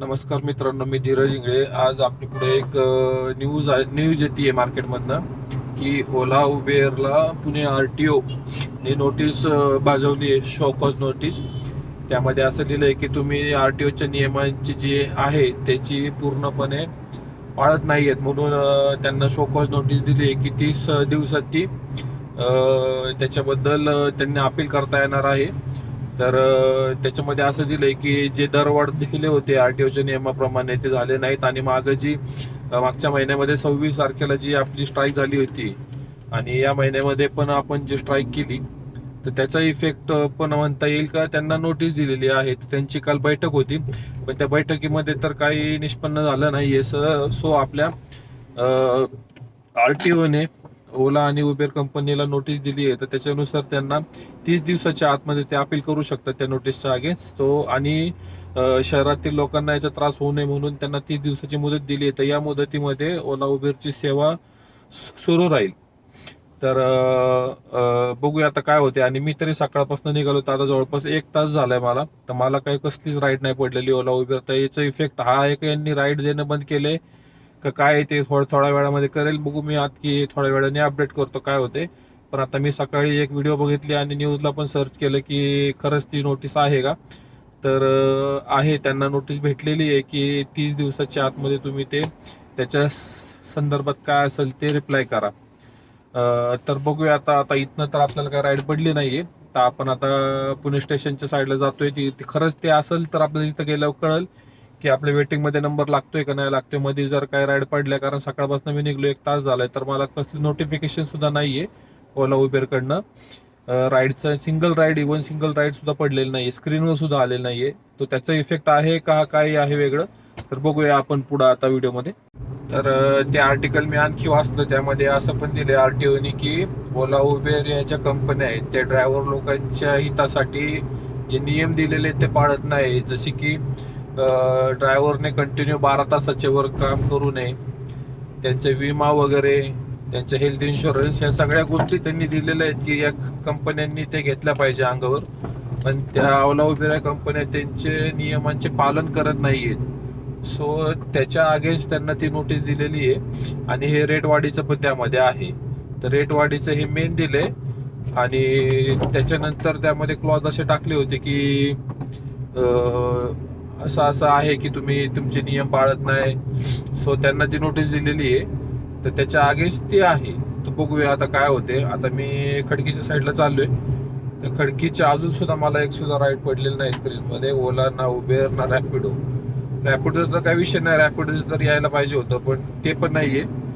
नमस्कार मित्रांनो मी धीरज इंगळे. आज आपल्या पुढे एक न्यूज आहे न्यूज येते आहे मार्केटमधनं की ओला उबेरला पुणे आर टी ओ ने नोटीस बाजवली आहे शॉकॉज नोटीस त्यामध्ये असं लिहिलं आहे की तुम्ही आर टी ओच्या नियमांची जी आहे त्याची पूर्णपणे पाळत नाही आहेत म्हणून त्यांना शोकॉज नोटीस दिली आहे की तीस दिवसात ती त्याच्याबद्दल त्यांनी अपील करता येणार आहे. तर त्याच्यामध्ये असं दिलंय की जे दरवाढ दिले होते आरटीओच्या नियमाप्रमाणे ते झाले नाहीत. आणि मागं जी मागच्या महिन्यामध्ये सव्वीस तारखेला जी आपली स्ट्राईक झाली होती आणि या महिन्यामध्ये पण आपण जी स्ट्राईक केली तर त्याचा इफेक्ट पण म्हणता येईल का? त्यांना नोटीस दिलेली आहे. त्यांची काल बैठक होती. पण त्या बैठकीमध्ये तर काही निष्पन्न झालं नाहीये. सो आपल्या आरटीओने ओला आणि उबेर कंपनीला नोटीस दिली आहे. तर त्याच्यानुसार त्यांना तीस दिवसाच्या आतमध्ये ते अपील करू शकतात त्या नोटीसच्या अगेन्स्ट तो आणि शहरातील लोकांना याचा त्रास होऊ नये म्हणून त्यांना तीस दिवसाची मुदत दिली आहे. तर या मुदतीमध्ये ओला उबेरची सेवा सुरू राहील. तर बघूया आता काय होते. आणि मी तरी सकाळपासून निघालो तर आता जवळपास एक तास झालाय मला. तर मला काही कसलीच राईड नाही पडलेली ओला उबेर. तर याचा इफेक्ट हा आहे का यांनी राईड देणं बंद केले का काय आहे ते थोडं थोड्या वेळामध्ये करेल. बघू मी आत की थोड्या वेळाने अपडेट करतो काय होते. पण आता मी सकाळी एक व्हिडिओ बघितली आणि न्यूजला पण सर्च केलं की खरंच ती नोटीस आहे का? तर आहे. त्यांना नोटीस भेटलेली आहे की तीस दिवसाच्या आतमध्ये तुम्ही ते त्याच्या संदर्भात काय असेल ते रिप्लाय करा. तर बघूया आता आता इथनं तर आपल्याला काय राईड पडली नाहीये. तर आपण आता पुणे स्टेशनच्या साईडला जातोय. ती खरंच ते असेल तर आपल्याला इथं गेल्यावर कळेल. की आपल्या वेटिंगमध्ये नंबर लागतोय का नाही लागतोय? मध्ये जर काय राईड पडल्या कारण सकाळपासून मी निघलो एक तास झालाय तर मला कसली नोटिफिकेशन सुद्धा नाहीये ओला उबेरकडनं राईडचं single ride even single ride सुद्धा पडलेलं नाहीये. स्क्रीनवर सुद्धा आलेलं नाहीये. तो त्याचा इफेक्ट आहे का काय आहे वेगळं? तर बघूया आपण पुढं आता व्हिडिओमध्ये तर ते आर्टिकल मी आणखी वाचलं त्यामध्ये असं पण दिले ओने की ओला उबेर या ज्या कंपन्या आहेत त्या ड्रायव्हर लोकांच्या हितासाठी जे नियम दिलेले आहेत ते पाळत नाही. जसे की ड्रायव्हरने कंटिन्यू बारा तासाचे वर काम करू नये. त्यांचे विमा वगैरे त्यांचे हेल्थ इन्शुरन्स या सगळ्या गोष्टी त्यांनी दिलेल्या आहेत की या कंपन्यांनी ते घेतल्या पाहिजे अंगावर. पण त्या अवला उबेर कंपन्या त्यांचे नियमांचे पालन करत नाहीयेत. सो त्याच्या अगेन्स्ट त्यांना ती नोटीस दिलेली आहे आणि हे रेट वाढीचं पण त्यामध्ये आहे. तर रेट वाढीचं हे मेन दिले आणि त्याच्यानंतर त्यामध्ये क्लॉज असे टाकले होते की असं असं आहे की तुम्ही तुमचे नियम पाळत नाही. सो त्यांना ती नोटीस दिलेली आहे तर त्याच्या अगेन्स्ट ती आहे. तर बघूया आता काय होते. आता मी खडकीच्या साईडला चाललोय. तर खडकीच्या अजून सुद्धा मला एक सुद्धा राईट पडलेलं नाही स्क्रीनमध्ये ओला ना उबेर ना रॅपिडो रॅपिडोचा तर काही विषय नाही. रॅपिडो तर यायला पाहिजे होतं पण ते पण नाही आहे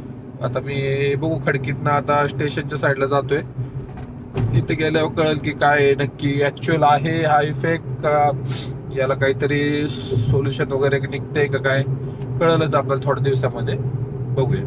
आता मी बघू खडकीतनं आता स्टेशनच्या साईडला जातोय. तिथे गेल्यावर कळेल की काय आहे. नक्की ॲक्च्युअल आहे हा इफेक्ट का? याला काहीतरी सोल्युशन वगैरे निघतंय का काय? कळलंच आपल्याला थोड्या दिवसामध्ये. बघूया.